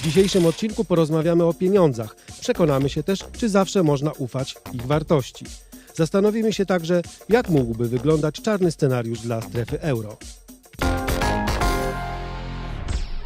W dzisiejszym odcinku porozmawiamy o pieniądzach. Przekonamy się też, czy zawsze można ufać ich wartości. Zastanowimy się także, jak mógłby wyglądać czarny scenariusz dla strefy euro.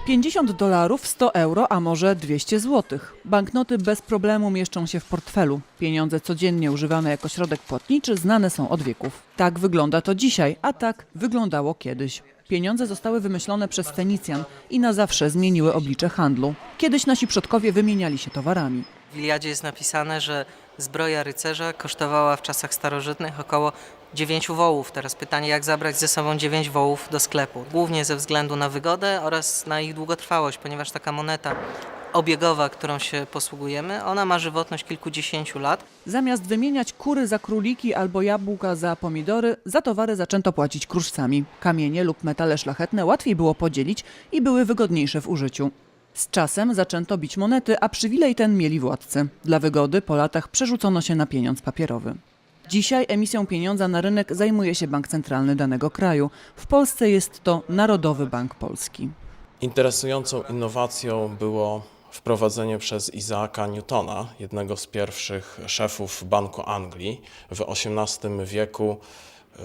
50 dolarów, 100 euro, a może 200 złotych. Banknoty bez problemu mieszczą się w portfelu. Pieniądze codziennie używane jako środek płatniczy znane są od wieków. Tak wygląda to dzisiaj, a tak wyglądało kiedyś. Pieniądze zostały wymyślone przez Fenicjan i na zawsze zmieniły oblicze handlu. Kiedyś nasi przodkowie wymieniali się towarami. W Iliadzie jest napisane, że zbroja rycerza kosztowała w czasach starożytnych około 9 wołów. Teraz pytanie, jak zabrać ze sobą 9 wołów do sklepu? Głównie ze względu na wygodę oraz na ich długotrwałość, ponieważ taka moneta obiegowa, którą się posługujemy, ona ma żywotność kilkudziesięciu lat. Zamiast wymieniać kury za króliki albo jabłka za pomidory, za towary zaczęto płacić kruszcami. Kamienie lub metale szlachetne łatwiej było podzielić i były wygodniejsze w użyciu. Z czasem zaczęto bić monety, a przywilej ten mieli władcy. Dla wygody po latach przerzucono się na pieniądz papierowy. Dzisiaj emisją pieniądza na rynek zajmuje się bank centralny danego kraju. W Polsce jest to Narodowy Bank Polski. Interesującą innowacją było wprowadzenie przez Isaaka Newtona, jednego z pierwszych szefów Banku Anglii w XVIII wieku, y,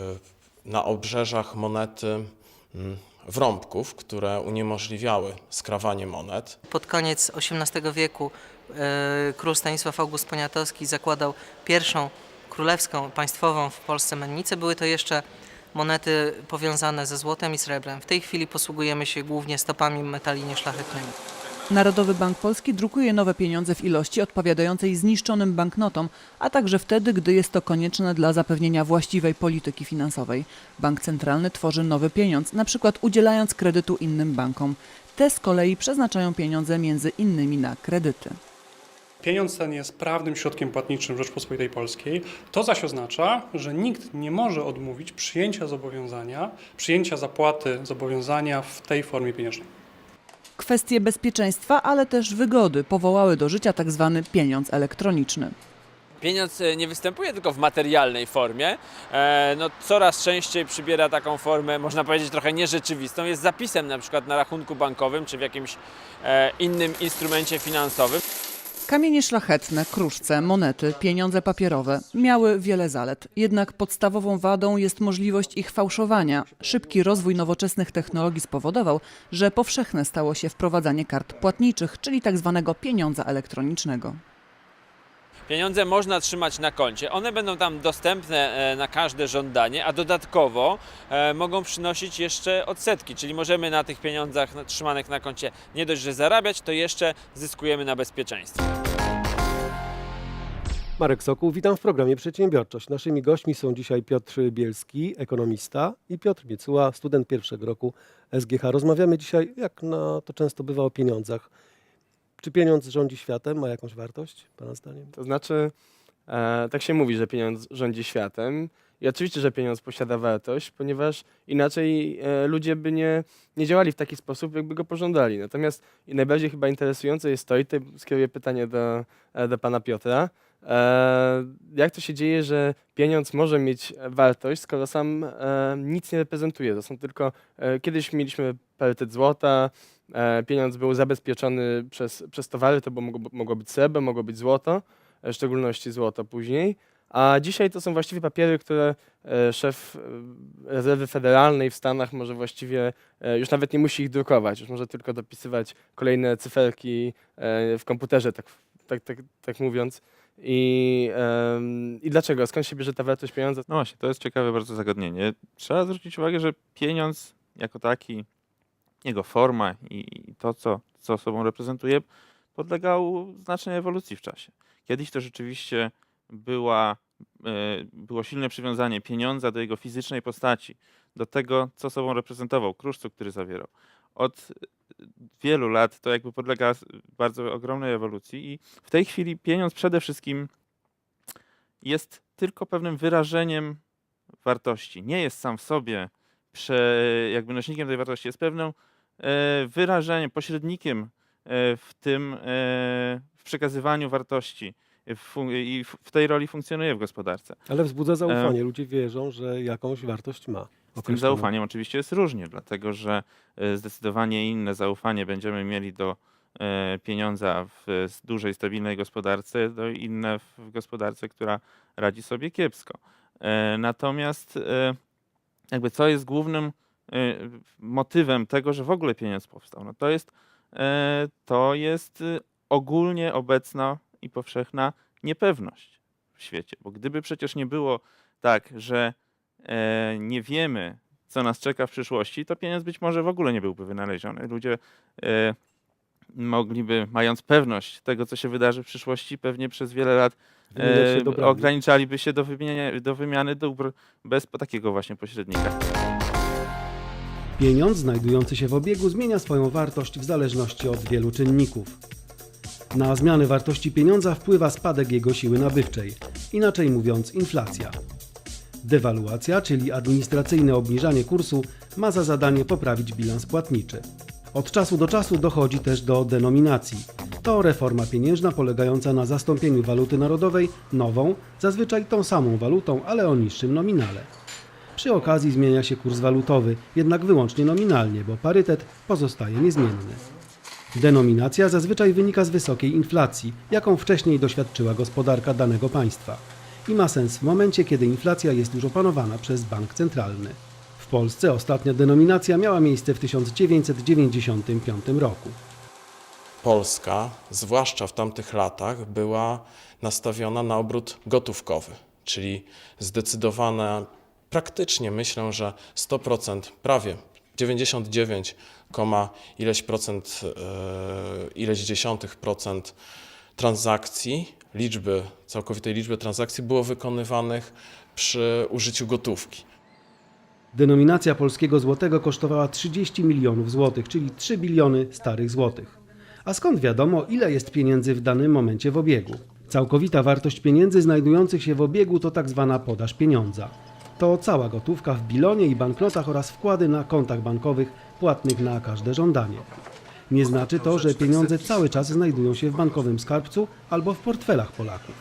na obrzeżach monety mm, wrąbków, które uniemożliwiały skrawanie monet. Pod koniec XVIII wieku e, król Stanisław August Poniatowski zakładał pierwszą królewską, państwową w Polsce mennicę. Były to jeszcze monety powiązane ze złotem i srebrem. W tej chwili posługujemy się głównie stopami metali nieszlachetnymi. Narodowy Bank Polski drukuje nowe pieniądze w ilości odpowiadającej zniszczonym banknotom, a także wtedy, gdy jest to konieczne dla zapewnienia właściwej polityki finansowej. Bank Centralny tworzy nowy pieniądz, na przykład udzielając kredytu innym bankom. Te z kolei przeznaczają pieniądze między innymi na kredyty. Pieniądz ten jest prawnym środkiem płatniczym Rzeczpospolitej Polskiej. To zaś oznacza, że nikt nie może odmówić przyjęcia zobowiązania, przyjęcia zapłaty zobowiązania w tej formie pieniężnej. Kwestie bezpieczeństwa, ale też wygody powołały do życia tzw. pieniądz elektroniczny. Pieniądz e, nie występuje tylko w materialnej formie, e, no coraz częściej przybiera taką formę, można powiedzieć trochę nierzeczywistą, jest zapisem na przykład na rachunku bankowym czy w jakimś e, innym instrumencie finansowym. Kamienie szlachetne, kruszce, monety, pieniądze papierowe miały wiele zalet. Jednak podstawową wadą jest możliwość ich fałszowania. Szybki rozwój nowoczesnych technologii spowodował, że powszechne stało się wprowadzanie kart płatniczych, czyli tzw. pieniądza elektronicznego. Pieniądze można trzymać na koncie, one będą tam dostępne e, na każde żądanie, a dodatkowo e, mogą przynosić jeszcze odsetki, czyli możemy na tych pieniądzach trzymanych na koncie nie dość, że zarabiać, to jeszcze zyskujemy na bezpieczeństwie. Marek Sokół, witam w programie Przedsiębiorczość. Naszymi gośćmi są dzisiaj Piotr Bielski, ekonomista i Piotr Biecuła, student pierwszego roku SGH. Rozmawiamy dzisiaj, jak na to często bywa, o pieniądzach. Czy pieniądz rządzi światem, ma jakąś wartość, Pana zdaniem? To znaczy, e, tak się mówi, że pieniądz rządzi światem. I oczywiście, że pieniądz posiada wartość, ponieważ inaczej e, ludzie by nie, nie działali w taki sposób, jakby go pożądali. Natomiast i najbardziej chyba interesujące jest to, i tutaj skieruję pytanie do, e, do pana Piotra, e, jak to się dzieje, że pieniądz może mieć wartość, skoro sam e, nic nie reprezentuje. To są tylko, e, kiedyś mieliśmy parytet złota, pieniądz był zabezpieczony przez, przez towary, to mogło, mogło być srebro, mogło być złoto, e, w szczególności złoto później. A dzisiaj to są właściwie papiery, które e, szef e, rezerwy federalnej w Stanach może właściwie e, już nawet nie musi ich drukować, już może tylko dopisywać kolejne cyferki e, w komputerze, tak, tak, tak, tak mówiąc. I, em, I dlaczego? Skąd się bierze ta wartość pieniądza? No właśnie, to jest ciekawe bardzo zagadnienie. Trzeba zwrócić uwagę, że pieniądz jako taki, jego forma i to, co, co sobą reprezentuje, podlegał znacznej ewolucji w czasie. Kiedyś to rzeczywiście była, e, było silne przywiązanie pieniądza do jego fizycznej postaci, do tego, co sobą reprezentował, kruszcu, który zawierał. Od wielu lat to jakby podlega bardzo ogromnej ewolucji i w tej chwili pieniądz przede wszystkim jest tylko pewnym wyrażeniem wartości. Nie jest sam w sobie prze, jakby nośnikiem tej wartości, jest pewną wyrażeniem, pośrednikiem e, w tym, e, w przekazywaniu wartości i w- tej roli funkcjonuje w gospodarce. Ale wzbudza zaufanie. Ludzie wierzą, że jakąś wartość ma. Z tym zaufaniem oczywiście jest różnie, dlatego że e, zdecydowanie inne zaufanie będziemy mieli do e, pieniądza w dużej, stabilnej gospodarce, do inne w- gospodarce, która radzi sobie kiepsko. E, Natomiast e, jakby co jest głównym e, motywem tego, że w ogóle pieniądz powstał? No to jest, e, to jest e, ogólnie obecna i powszechna niepewność w świecie, bo gdyby przecież nie było tak, że e, nie wiemy, co nas czeka w przyszłości, to pieniądz być może w ogóle nie byłby wynaleziony. Ludzie e, mogliby, mając pewność tego, co się wydarzy w przyszłości, pewnie przez wiele lat się ograniczaliby się do wymiany, do wymiany dóbr bez takiego właśnie pośrednika. Pieniądz znajdujący się w obiegu zmienia swoją wartość w zależności od wielu czynników. Na zmiany wartości pieniądza wpływa spadek jego siły nabywczej, inaczej mówiąc inflacja. Dewaluacja, czyli administracyjne obniżanie kursu, ma za zadanie poprawić bilans płatniczy. Od czasu do czasu dochodzi też do denominacji. To reforma pieniężna polegająca na zastąpieniu waluty narodowej nową, zazwyczaj tą samą walutą, ale o niższym nominale. Przy okazji zmienia się kurs walutowy, jednak wyłącznie nominalnie, bo parytet pozostaje niezmienny. Denominacja zazwyczaj wynika z wysokiej inflacji, jaką wcześniej doświadczyła gospodarka danego państwa. I ma sens w momencie, kiedy inflacja jest już opanowana przez bank centralny. W Polsce ostatnia denominacja miała miejsce w 1995 roku. Polska, zwłaszcza w tamtych latach, była nastawiona na obrót gotówkowy, czyli zdecydowane, praktycznie myślę, że 100%, prawie 99, koma ileś procent, e, ileś dziesiątych procent transakcji, liczby, całkowitej liczby transakcji było wykonywanych przy użyciu gotówki. Denominacja polskiego złotego kosztowała 30 milionów złotych, czyli 3 biliony starych złotych. A skąd wiadomo, ile jest pieniędzy w danym momencie w obiegu? Całkowita wartość pieniędzy znajdujących się w obiegu to tak zwana podaż pieniądza. To cała gotówka w bilonie i banknotach oraz wkłady na kontach bankowych płatnych na każde żądanie. Nie znaczy to, że pieniądze cały czas znajdują się w bankowym skarbcu albo w portfelach Polaków.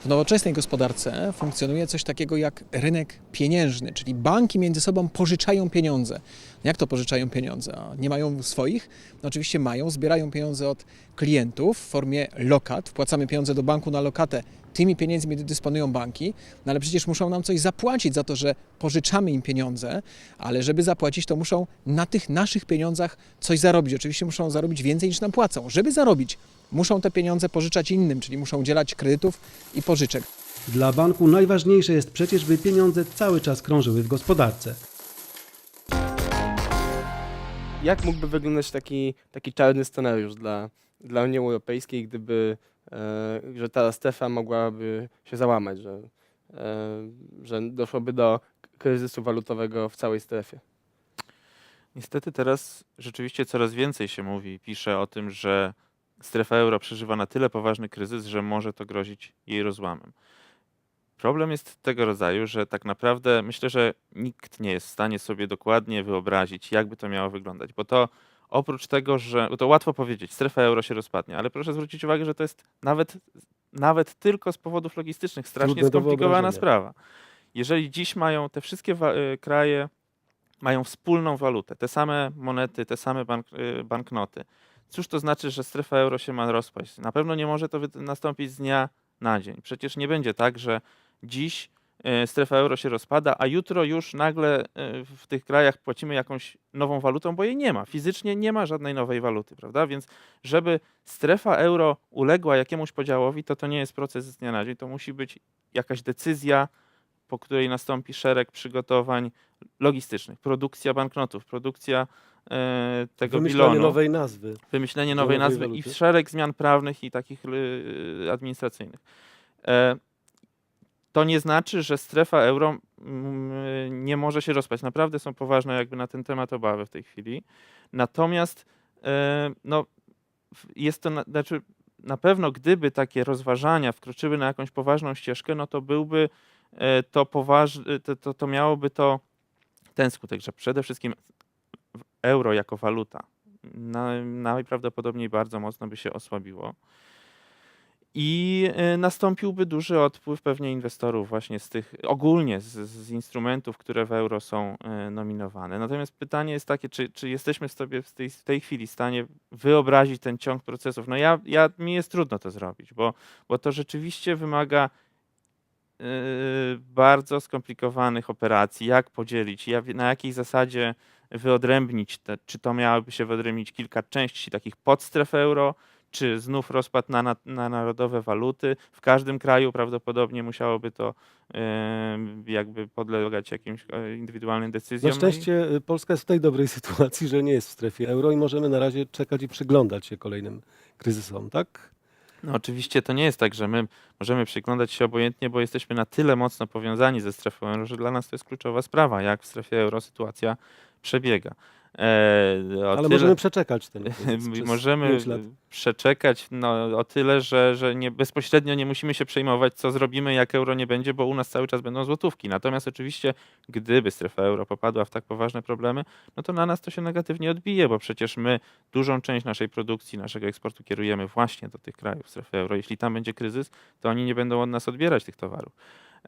W nowoczesnej gospodarce funkcjonuje coś takiego jak rynek pieniężny, czyli banki między sobą pożyczają pieniądze. Jak to pożyczają pieniądze? Nie mają swoich? No oczywiście mają, zbierają pieniądze od klientów w formie lokat, wpłacamy pieniądze do banku na lokatę. Tymi pieniędzmi dysponują banki, no ale przecież muszą nam coś zapłacić za to, że pożyczamy im pieniądze, ale żeby zapłacić, to muszą na tych naszych pieniądzach coś zarobić. Oczywiście muszą zarobić więcej niż nam płacą. Żeby zarobić, muszą te pieniądze pożyczać innym, czyli muszą udzielać kredytów i pożyczek. Dla banku najważniejsze jest przecież, by pieniądze cały czas krążyły w gospodarce. Jak mógłby wyglądać taki, taki czarny scenariusz dla, dla Unii Europejskiej, gdyby że ta strefa mogłaby się załamać, że, e, że doszłoby do kryzysu walutowego w całej strefie? Niestety teraz rzeczywiście coraz więcej się mówi i pisze o tym, że strefa euro przeżywa na tyle poważny kryzys, że może to grozić jej rozłamem. Problem jest tego rodzaju, że tak naprawdę myślę, że nikt nie jest w stanie sobie dokładnie wyobrazić, jakby to miało wyglądać, bo to oprócz tego, że to łatwo powiedzieć, strefa euro się rozpadnie, ale proszę zwrócić uwagę, że to jest nawet, nawet tylko z powodów logistycznych strasznie Trudne skomplikowana sprawa. Jeżeli dziś mają te wszystkie y, kraje mają wspólną walutę, te same monety, te same bank, y, banknoty. Cóż to znaczy, że strefa euro się ma rozpaść? Na pewno nie może to nastąpić z dnia na dzień. Przecież nie będzie tak, że dziś strefa euro się rozpada, a jutro już nagle y, w tych krajach płacimy jakąś nową walutą, bo jej nie ma. Fizycznie nie ma żadnej nowej waluty, prawda? Więc żeby strefa euro uległa jakiemuś podziałowi, to to nie jest proces z dnia na dzień, to musi być jakaś decyzja, po której nastąpi szereg przygotowań logistycznych, produkcja banknotów, produkcja e, tego Wymyślanie bilonu, nowej nazwy. wymyślenie nowej nowej nazwy waluty. i szereg zmian prawnych i takich y, administracyjnych. E, to nie znaczy, że strefa euro mm, nie może się rozpaść. Naprawdę są poważne jakby na ten temat obawy w tej chwili. Natomiast e, no, jest to, na, znaczy na pewno gdyby takie rozważania wkroczyły na jakąś poważną ścieżkę, no to byłby e, to poważny, to, to, to miałoby to ten skutek, że przede wszystkim euro jako waluta na, najprawdopodobniej bardzo mocno by się osłabiło. I e, nastąpiłby duży odpływ pewnie inwestorów właśnie z tych, ogólnie z, z instrumentów, które w euro są e, nominowane. Natomiast pytanie jest takie, czy, czy jesteśmy sobie w tej, w tej chwili w stanie wyobrazić ten ciąg procesów? No ja, ja mi jest trudno to zrobić, bo, bo to rzeczywiście wymaga e, bardzo skomplikowanych operacji, jak podzielić, na jakiej zasadzie wyodrębnić, te, czy to miałoby się wyodrębnić kilka części takich podstref euro, czy znów rozpad na, na, na narodowe waluty. W każdym kraju prawdopodobnie musiałoby to e, jakby podlegać jakimś e, indywidualnym decyzjom. Na No szczęście y, Polska jest w tej dobrej sytuacji, że nie jest w strefie euro i możemy na razie czekać i przyglądać się kolejnym kryzysom, tak? No, oczywiście to nie jest tak, że my możemy przyglądać się obojętnie, bo jesteśmy na tyle mocno powiązani ze strefą euro, że dla nas to jest kluczowa sprawa, jak w strefie euro sytuacja przebiega. E, Ale tyle- możemy przeczekać ten możemy przeczekać no, o tyle, że, że nie, bezpośrednio nie musimy się przejmować, co zrobimy, jak euro nie będzie, bo u nas cały czas będą złotówki. Natomiast oczywiście, gdyby strefa euro popadła w tak poważne problemy, no to na nas to się negatywnie odbije, bo przecież my dużą część naszej produkcji, naszego eksportu kierujemy właśnie do tych krajów strefy euro. Jeśli tam będzie kryzys, to oni nie będą od nas odbierać tych towarów.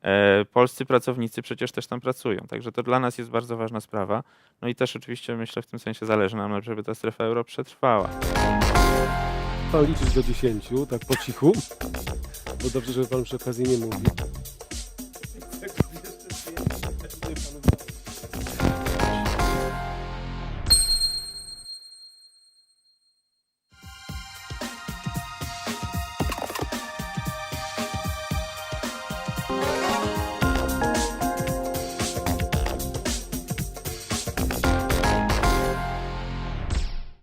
E, polscy pracownicy przecież też tam pracują, także to dla nas jest bardzo ważna sprawa. No i też oczywiście myślę w tym sensie zależy nam, żeby ta strefa euro przetrwała. Pan liczyć do 10, tak po cichu. Bo dobrze, żeby pan przy okazji nie mówił.